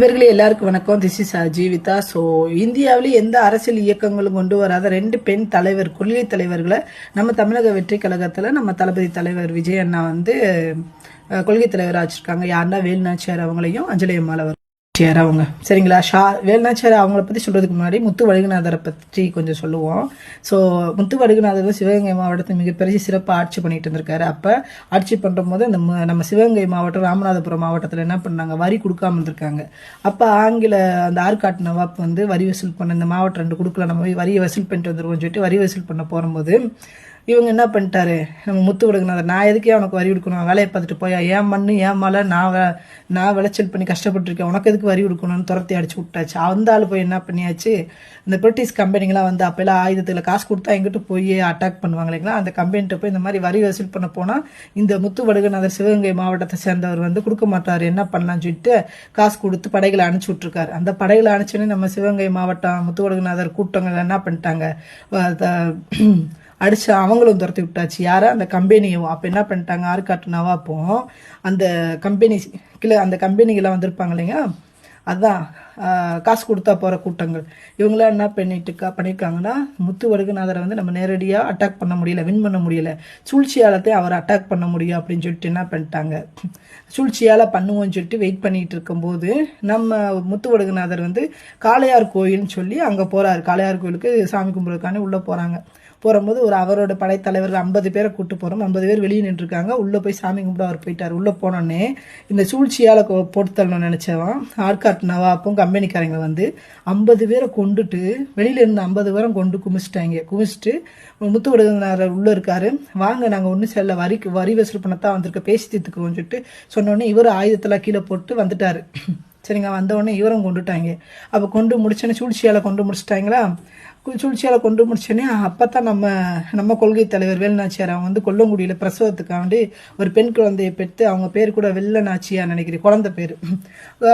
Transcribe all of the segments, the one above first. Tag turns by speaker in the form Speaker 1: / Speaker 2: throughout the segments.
Speaker 1: இவர்களே எல்லாருக்கும் வணக்கம். திஸ் இஸ் ஜீவிதா ஸோ இந்தியாவிலே எந்த அரசியல் இயக்கங்களும் கொண்டு வராத ரெண்டு பெண் தலைவர் கொள்கை தலைவர்களை நம்ம தமிழக வெற்றி கழகத்தில் நம்ம தளபதி தலைவர் விஜய் அண்ணா வந்து கொள்கை தலைவராக வச்சிருக்காங்க. யாருன்னா வேலுநாச்சியார் அவங்களையும் அஞ்சலி அம்மாள் அவர் நாச்சியார் அவங்க. சரிங்களா? ஷா வேலுநாச்சியார் அவங்கள பற்றி சொல்கிறதுக்கு முன்னாடி முத்து வடுகநாதரை பற்றி கொஞ்சம் சொல்லுவோம். ஸோ முத்து வடுகநாதர் வந்து சிவகங்கை மாவட்டத்தை மிகப்பெரிய சிறப்பாக ஆட்சி பண்ணிட்டு இருந்திருக்காரு. அப்போ ஆட்சி பண்ணுற போது இந்த நம்ம சிவகங்கை மாவட்டம் ராமநாதபுரம் மாவட்டத்தில் என்ன பண்ணாங்க? வரி கொடுக்காம இருந்திருக்காங்க. அப்போ ஆங்கில அந்த ஆற்காட்டு நவாப் வந்து வரி வசூல் பண்ண இந்த மாவட்டம் ரெண்டு கொடுக்கல நம்ம போய் வரியை வசூல் பண்ணிட்டு வந்துருவோம்னு சொல்லிட்டு வரி வசூல் பண்ண போகும்போது இவங்க என்ன பண்ணிட்டாரு? நம்ம முத்து கொடுக்கணும் நான் எதுக்கே உனக்கு வரி கொடுக்கணும்? வேலையை பார்த்துட்டு போயா? ஏன் மண்ணு ஏன் மலை? நான் வே- நான் விளைச்சல் பண்ணி கஷ்டப்பட்டுருக்கேன். உனக்கு எதுக்கு வரி கொடுக்கணும்னு துரத்தி அடிச்சு விட்டாச்சு. அந்த ஆள் போய் என்ன பண்ணியாச்சு? இந்த பிரிட்டிஷ் கம்பெனிங்களாம் வந்து அப்போல்லாம் ஆயுதத்தில் காசு கொடுத்தா எங்கிட்ட போய் அட்டாக் பண்ணுவாங்க இல்லைங்களா? அந்த கம்பெனிட்ட போய் இந்த மாதிரி வரி வசூல் பண்ண போனால் இந்த முத்து வடுகநாதர் சிவகங்கை மாவட்டத்தை சேர்ந்தவர் வந்து கொடுக்க மாட்டார். என்ன பண்ணலாம்னு சொல்லிட்டு காசு கொடுத்து படைகளை அனுப்பிச்சி விட்ருக்காரு அந்த படைகளை அனுப்பிச்சோன்னே நம்ம சிவகங்கை மாவட்டம் முத்து வடுகநாதர் கூட்டங்கள் என்ன பண்ணிட்டாங்க? அஹ் அடிச்சு அவங்களும் துரத்தி விட்டாச்சு. யாரை? அந்த கம்பெனியும் அப்போ என்ன பண்ணிட்டாங்க? ஆற்காட்டு நவாப்போ அந்த கம்பெனி கீழே அந்த கம்பெனிகளாம் வந்திருப்பாங்க இல்லைங்க அதான். காசு கொடுத்தா போகிற கூட்டங்கள். இவங்களாம் என்ன பண்ணிட்டு இருக்கா- பண்ணியிருக்காங்கன்னா முத்து வடுகநாதரை வந்து நம்ம நேரடியாக அட்டாக் பண்ண முடியல வின் பண்ண முடியல. சூழ்ச்சியாலத்தையும் அவரை அட்டாக் பண்ண முடியும் அப்படின்னு சொல்லிட்டு என்ன பண்ணிட்டாங்க? சூழ்ச்சியால் பண்ணுவோம்னு சொல்லிட்டு வெயிட் பண்ணிட்டு இருக்கும்போது நம்ம முத்து வடுகநாதர் வந்து காளையார் கோயில்னு சொல்லி அங்கே போகிறாரு காளையார் கோயிலுக்கு சாமி கும்பிட்றதுக்காண்டி உள்ளே போகிறாங்க போகும்போது ஒரு அவரோட படைத்தலைவர்கள் ஐம்பது பேரை கூட்டு போகிறோம் ஐம்பது பேர் வெளியே நின்றுருக்காங்க. உள்ளே போய் சாமி கும்பிட அவர் போயிட்டார். உள்ளே போனோடனே இந்த சூழ்ச்சியால் கொ- போட்டு நினச்சவன் ஆற்காட்டு நவாப்பும் கம்பெனிக்காரங்க வந்து ஐம்பது பேரை கொண்டுட்டு வெளியில இருந்து ஐம்பது பேரை கொண்டு குமிச்சிட்டாங்க. குமிச்சிட்டு முத்து விடுதனார் உள்ளே இருக்காரு. வாங்க நாங்கள் ஒன்றும் செல்ல வரிக்கு வரி வசூல் பண்ணத்தான் வந்திருக்க பேசி தீர்த்துக்குவோம்னு சொல்லிட்டு சொன்னோடனே இவர் ஆயுதத்தெல்லாம் கீழே போட்டு வந்துட்டார். சரிங்க வந்தவொடனே இவரும் கொண்டுட்டாங்க. அப்போ கொண்டு முடிச்சோன்னே சூழ்ச்சியால் கொண்டு முடிச்சிட்டாங்களா? சூழ்ச்சியால் கொண்டு முடிச்சோன்னே அப்போ தான் நம்ம நம்ம கொள்கை தலைவர் வேலுநாச்சியார் அவங்க வந்து கொல்லங்குடியில் பிரசவத்துக்காண்டி ஒரு பெண் குழந்தையை பெற்று அவங்க பேர் கூட வெள்ளநாச்சியார் நினைக்கிறேன் குழந்தை பேர்.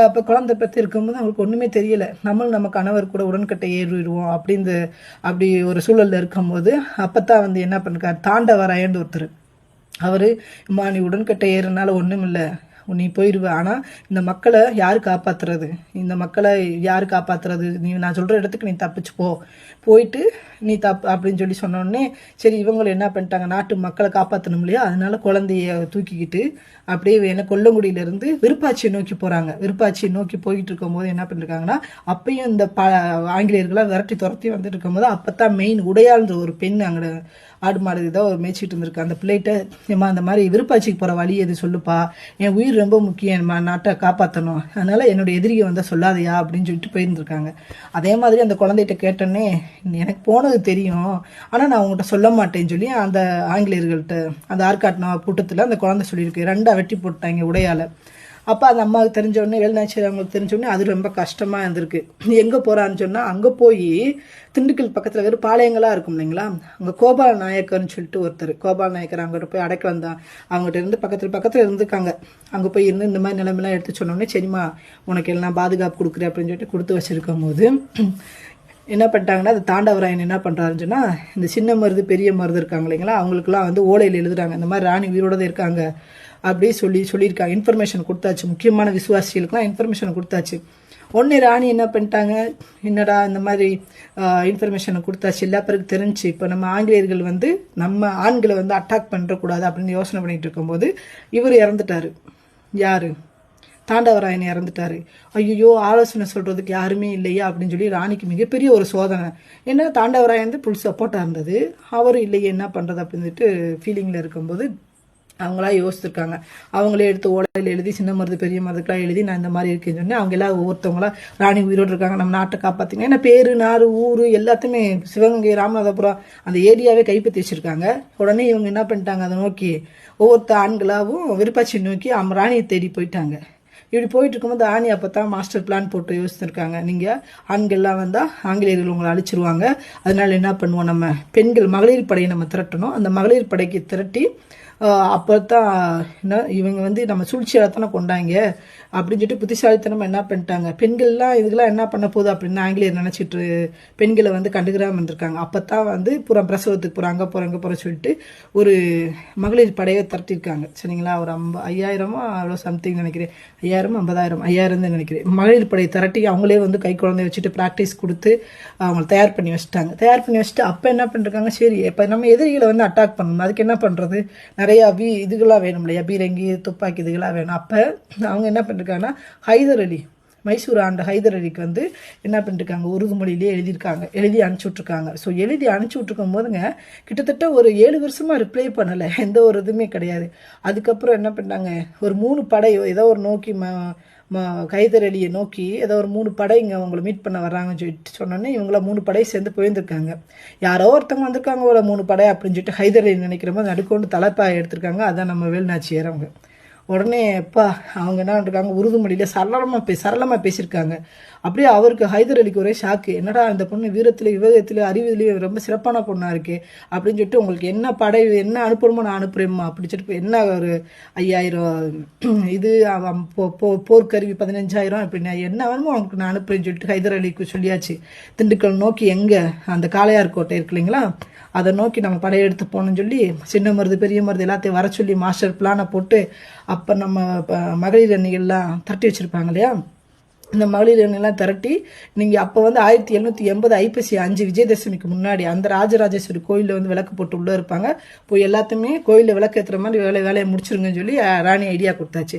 Speaker 1: அப்போ குழந்தை பெற்று இருக்கும்போது அவங்களுக்கு ஒன்றுமே தெரியலை. நம்மளும் நம்ம கணவர் கூட உடன்கட்டை ஏறிடுவோம் அப்படின்னு அப்படி ஒரு சூழலில் இருக்கும்போது அப்போ தான் வந்து என்ன பண்ணிருக்காரு தாண்டவராயன்னு ஒருத்தர். அவர் இம்மா நீ உடன்கட்டை ஏறுனால ஒன்றும் இல்லை நீ போயிடுவ ஆனால் இந்த மக்களை யார் காப்பாத்துறது? இந்த மக்களை யார் காப்பாத்துறது? நீ நான் சொல்கிற இடத்துக்கு நீ தப்பிச்சு போ. போயிட்டு நீ தப் அப்படின்னு சொல்லி சொன்னோடனே சரி இவங்களை என்ன பண்ணிட்டாங்க? நாட்டு மக்களை காப்பாற்றணும் இல்லையா? அதனால குழந்தைய தூக்கிக்கிட்டு அப்படியே என்ன கொல்லங்குடியிலேருந்து விருப்பாட்சியை நோக்கி போகிறாங்க விருப்பாட்சியை நோக்கி போயிட்டு இருக்கும்போது என்ன பண்ணிருக்காங்கன்னா அப்பயும் இந்த ப ஆங்கிலேயர்களாக விரட்டி துரத்தி வந்துட்டு இருக்கும்போது அப்போ தான் மெயின் உடையாள்ன்ற ஒரு பெண் அங்கே ஆடு மாடு ஏதோ மேய்ச்சிட்டு இருந்திருக்கு. அந்த பிள்ளைகிட்ட ஏம்மா அந்த மாதிரி விருப்பாட்சிக்கு போகிற வழி எது சொல்லுப்பா. என் உயிர் ரொம்ப முக்கியம். நம்ம நாட்டை காப்பாற்றணும் அதனால் என்னுடைய எதிரியை வந்தால் சொல்லாதையா? அப்படின்னு சொல்லிட்டு போயிருந்திருக்காங்க. அதே மாதிரி அந்த குழந்தைகிட்ட கேட்டோன்னே எனக்கு போனது தெரியும். ஆனால் நான் உங்கள்கிட்ட சொல்ல மாட்டேன்னு சொல்லி அந்த ஆங்கிலேயர்கள்ட்ட அந்த ஆற்காட்டின கூட்டத்தில் அந்த குழந்தை சொல்லியிருக்கு. ரெண்டா வெட்டி போட்டாங்க உடையால். அப்போ அந்த அம்மாவுக்கு தெரிஞ்சோடனே உடனே அவங்களுக்கு தெரிஞ்சோடனே அது ரொம்ப கஷ்டமாக இருந்திருக்கு. எங்கே போகிறான்னு சொன்னால் அங்கே போய் திண்டுக்கல் பக்கத்தில் இருக்கிற பாளையங்களாக இருக்கும் இல்லைங்களா? அங்கே கோபால நாயக்கர்னு சொல்லிட்டு ஒருத்தர் கோபால நாயக்கர் அவங்ககிட்ட போய் அடைக்கலம் தான் அவங்ககிட்ட இருந்து பக்கத்தில் பக்கத்தில் இருந்துக்காங்க. அங்கே போய் இருந்து இந்த மாதிரி நிலைமைலாம் எடுத்து சொன்னோடனே சரிம்மா உனக்கு எல்லாம் பாதுகாப்பு கொடுக்குறேன் அப்படின்னு சொல்லிட்டு கொடுத்து வச்சிருக்கும் போது என்ன பண்ணிட்டாங்கன்னா அது தாண்டவராயன் என்ன பண்ணுறாருன்னு சொன்னால் இந்த சின்ன மருது பெரிய மருது இருக்காங்க இல்லைங்களா? அவங்களுக்குலாம் வந்து ஓலையில் எழுதுறாங்க. இந்த மாதிரி ராணி உயிரோட இருக்காங்க. அப்படி சொல்லி சொல்லியிருக்காங்க இன்ஃபர்மேஷன் கொடுத்தாச்சு. முக்கியமான விசுவாசிகளுக்குலாம் இன்ஃபர்மேஷன் கொடுத்தாச்சு. உடனே ராணி என்ன பண்ணிட்டாங்க? என்னடா இந்த மாதிரி இன்ஃபர்மேஷனை கொடுத்தாச்சு. எல்லா பேருக்கு தெரிஞ்சு இப்போ நம்ம ஆங்கிலேயர்கள் வந்து நம்ம ஆண்களை வந்து அட்டாக் பண்ணுறக்கூடாது அப்படின்னு யோசனை பண்ணிட்டு இருக்கும்போது இவர் இறந்துட்டாரு. யார்? தாண்டவராயன் இறந்துட்டாரு. ஐயோ ஆலோசனை சொல்கிறதுக்கு யாருமே இல்லையா? அப்படின்னு சொல்லி ராணிக்கு மிகப்பெரிய ஒரு சோதனை. என்ன தாண்டவராயன் வந்து புல் சப்போர்ட்டாக இருந்தது. அவரும் இல்லையே என்ன பண்ணுறது அப்படின்ட்டு ஃபீலிங்கில் இருக்கும்போது அவங்களா யோசிச்சிருக்காங்க. அவங்களே எடுத்து ஓலையில் எழுதி சின்ன மருது பெரிய மருதுக்கெல்லாம் எழுதி நான் இந்த மாதிரி இருக்கேன்னு சொன்னேன். அவங்க எல்லாம் ஒவ்வொருத்தவங்களா ராணி உயிரோடு இருக்காங்க. நம்ம நாட்டை காப்பாற்றிங்க ஏன்னா பேரு நாடு ஊர் எல்லாத்தையுமே சிவகங்கை ராமநாதபுரம் அந்த ஏரியாவே கைப்பற்றி வச்சிருக்காங்க. உடனே இவங்க என்ன பண்ணிட்டாங்க? அதை நோக்கி ஒவ்வொருத்த ஆண்களாகவும் விருப்பாச்சி நோக்கி அவங்க ராணியை தேடி போயிட்டாங்க. இப்படி போயிட்டு இருக்கும்போது ஆணி அப்போ தான் மாஸ்டர் பிளான் போட்டு யோசிச்சிருக்காங்க. நீங்கள் ஆண்கள்லாம் வந்தால் ஆங்கிலேயர்கள் உங்களை அழிச்சிருவாங்க. அதனால என்ன பண்ணுவோம் நம்ம? பெண்கள் மகளிர் படையை நம்ம திரட்டணும். அந்த மகளிர் படைக்கு திரட்டி அப்போ தான் என்ன இவங்க வந்து நம்ம சூழ்ச்சியாக தானே கொண்டாங்க. அப்படின்னு சொல்லிட்டு புத்திசாலித்தனமாக என்ன பண்ணிட்டாங்க. பெண்கள்லாம் இதுக்கெல்லாம் என்ன பண்ண போகுது அப்படின்னு ஆங்கிலேயர் நினச்சிட்டு பெண்களை வந்து கண்டுக்கிறாம இருந்திருக்காங்க. அப்போ தான் வந்து புறம் பிரசவத்துக்கு போகிற அங்கே போகிற அங்கே போகிற சொல்லிட்டு ஒரு மகளிர் படையை திரட்டியிருக்காங்க. சரிங்களா? ஒரு ஐம்ப ஐயாயிரமோ அவ்வளோ சம்திங் நினைக்கிறேன். ஐயாயிரம் ஐம்பதாயிரம் ஐயாயிரம் தான் நினைக்கிறேன். மகளிர் படையை திரட்டி அவங்களே வந்து கை குழந்தைய வச்சுட்டு ப்ராக்டிஸ் கொடுத்து அவங்கள தயார் பண்ணி வச்சுட்டாங்க. தயார் பண்ணி வச்சுட்டு அப்போ என்ன பண்ணிருக்காங்க? சரி இப்போ நம்ம எதிரிகளை வந்து அட்டாக் பண்ணணும். அதுக்கு என்ன பண்ணுறது நிறையா பீ இதுகளாக வேணும் இல்லையா? பீரங்கி துப்பாக்கி இதுகளாக வேணும். அப்போ அவங்க என்ன பண்ணிருக்காங்கன்னா ஹைதர் அலி மைசூர் ஆண்ட ஹைதர் அலிக்கு வந்து என்ன பண்ணிருக்காங்க? உருது மொழியிலே எழுதியிருக்காங்க. எழுதி அனுப்பிச்சி விட்ருக்காங்க ஸோ எழுதி அனுப்பிச்சி விட்ருக்கும் போதுங்க கிட்டத்தட்ட ஒரு ஏழு வருஷமாக ரிப்ளை பண்ணலை. எந்த ஒரு இதுவுமே கிடையாது. அதுக்கப்புறம் என்ன பண்ணாங்க ஒரு மூணு படை ஏதோ ஒரு நோக்கி ம ம கைதர் அலியை நோக்கி ஏதோ ஒரு மூணு படை இங்கே அவங்கள மீட் பண்ண வர்றாங்கன்னு சொல்லிட்டு சொன்னோன்னே இவங்கள மூணு படை சேர்ந்து போயிருந்திருக்காங்க யாரோ ஒருத்தவங்க வந்திருக்காங்க ஒரு மூணு படை அப்படின்னு சொல்லிட்டு ஹைதர் அலி நினைக்கிற மாதிரி நடுக்கொண்டு தலைப்பாக எடுத்திருக்காங்க. அதான் நம்ம வேலுநாச்சியார் அவங்க. உடனே எப்பா அவங்க என்ன இருக்காங்க? உருது மொழியில் சரளமாக பே சரளமாக பேசியிருக்காங்க. அப்படியே அவருக்கு ஹைதர் அலிக்கு ஒரே ஷாக்கு. என்னடா அந்த பொண்ணு வீரத்தில் விவேகத்தில் அறிவியலையும் ரொம்ப சிறப்பான பொண்ணாக இருக்கு. அப்படின்னு சொல்லிட்டு உங்களுக்கு என்ன படை என்ன அனுப்பணுமோ நான் அனுப்புறேம்மா. அப்படி சொல்லிட்டு என்ன ஒரு ஐயாயிரம் இது போ- போர்க்கருவி பதினஞ்சாயிரம் அப்படின்னா என்ன வேணுமோ அவனுக்கு நான் அனுப்புறேன்னு சொல்லிட்டு ஹைதர் அலிக்கு சொல்லியாச்சு. திண்டுக்கல் நோக்கி எங்கே? அந்த காளையார் கோட்டை இருக்கு இல்லைங்களா? அதை நோக்கி நம்ம படையெடுத்து போகணும்னு சொல்லி சின்ன மருது பெரிய மருது எல்லாத்தையும் வர சொல்லி மாஸ்டர் பிளானை போட்டு அப்போ நம்ம ப- மகளிர் அணிகள்லாம் தட்டி வச்சுருப்பாங்க இல்லையா? இந்த மகளிர் அணிலாம் திரட்டி நீங்கள் அப்போ வந்து ஆயிரத்தி எழுநூற்றி எண்பது ஐப்பசி அஞ்சு விஜயதசமிக்கு முன்னாடி அந்த ராஜராஜேஸ்வரி கோயிலில் வந்து விளக்கு போட்டு உள்ளே இருப்பாங்க. போய் எல்லாத்தையுமே கோயிலில் விளக்கு ஏற்றுற மாதிரி வேலை வேலையை முடிச்சிருங்கன்னு சொல்லி ராணி ஐடியா கொடுத்தாச்சு.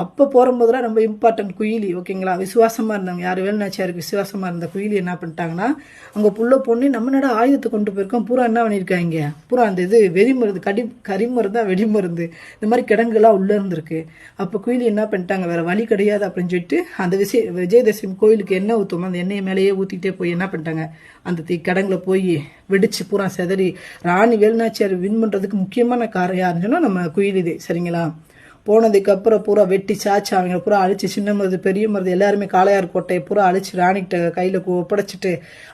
Speaker 1: அப்போ போகும்போதுலாம் ரொம்ப இம்பார்ட்டன்ட் குயிலி ஓகேங்களா? விசுவாசமாக இருந்தாங்க யார் வேலுநாச்சியாருக்கு விசுவாசமாக இருந்த குயிலி என்ன பண்ணிட்டாங்கன்னா அங்கே புள்ள பொண்ணு நம்ம நட ஆயுதத்தை கொண்டு போயிருக்கோம் பூரா என்ன பண்ணியிருக்காங்க? பூரா அந்த இது வெடி மருந்து கடி கரிமருந்தா வெடி மருந்து இந்த மாதிரி கிடங்குலாம் உள்ளே இருந்திருக்கு. அப்போ குயிலி என்ன பண்ணிட்டாங்க வேறு வழி கிடையாது அப்படின்னு சொல்லிட்டு அந்த விஜய விஜயதசமி கோயிலுக்கு எண்ணெய் ஊற்றுவோம் அந்த எண்ணெயை மேலேயே ஊற்றிட்டே போய் என்ன பண்ணிட்டாங்க? அந்த தீ கிடங்குல போய் வெடிச்சு பூரா செதறி ராணி வேலுநாச்சியார் வின் பண்ணுறதுக்கு முக்கியமான காரணம் யாருன்னு சொன்னால் நம்ம குயிலிதே சரிங்களா? போனதுக்கு அப்புறம் பூரா வெட்டி சாச்சு அவங்க பூரா அழிச்சு சின்ன மருது பெரிய மருது எல்லாருமே காளையார் கோட்டையை பூரா அழிச்சு ராணிகிட்ட கையில் ஒப்படைச்சிட்டு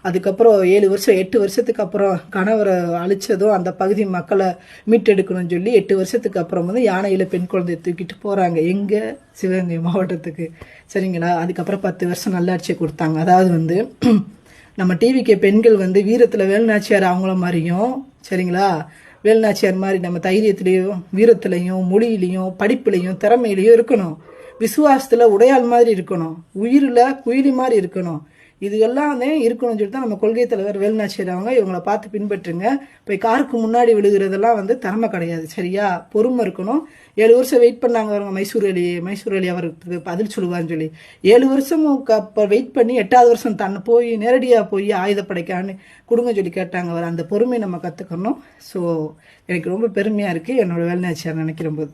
Speaker 1: அதுக்கப்புறம் ஏழு வருஷம் எட்டு வருஷத்துக்கு அப்புறம் கணவரை அழிச்சதும் அந்த பகுதி மக்களை மீட்டெடுக்கணும்னு சொல்லி எட்டு வருஷத்துக்கு அப்புறம் வந்து யானையில் பெண் குழந்தையை தூக்கிட்டு போகிறாங்க எங்கே? சிவகங்கை மாவட்டத்துக்கு. சரிங்களா? அதுக்கப்புறம் பத்து வருஷம் நல்லாட்சியை கொடுத்தாங்க. அதாவது வந்து நம்ம டிவிக்கு பெண்கள் வந்து வீரத்தில் வேலுநாச்சியார் அவங்கள மாதிரியும் சரிங்களா? வேலுநாச்சியார் மாதிரி நம்ம தைரியத்திலையும் வீரத்திலையும் மொழியிலையும் படிப்புலையும் திறமையிலையும் இருக்கணும். விசுவாசத்தில் உடையாள் மாதிரி இருக்கணும். உயிரில் குயிலி மாதிரி இருக்கணும். இது எல்லாமே இருக்கணும்னு சொல்லிட்டு தான் நம்ம கொள்கை தலைவர் வேலுநாச்சியர் அவங்க இவங்களை பார்த்து பின்பற்றுங்க. போய் காருக்கு முன்னாடி விழுகிறதெல்லாம் வந்து திறமை கிடையாது. சரியா? பொறுமை இருக்கணும். ஏழு வருஷம் வெயிட் பண்ணாங்க அவங்க மைசூர் அலி மைசூர் அலி அவருக்கு பதில் சொல்லுவான்னு சொல்லி. ஏழு வருஷம் அப்போ வெயிட் பண்ணி எட்டாவது வருஷம் தன்னை போய் நேரடியாக போய் ஆயுதப்படைக்கான்னு கொடுங்க சொல்லி கேட்டாங்க அவர். அந்த பொறுமையை நம்ம கற்றுக்கணும் ஸோ எனக்கு ரொம்ப பெருமையாக இருக்குது என்னோடய வேலுநாச்சியார் நினைக்கிற போது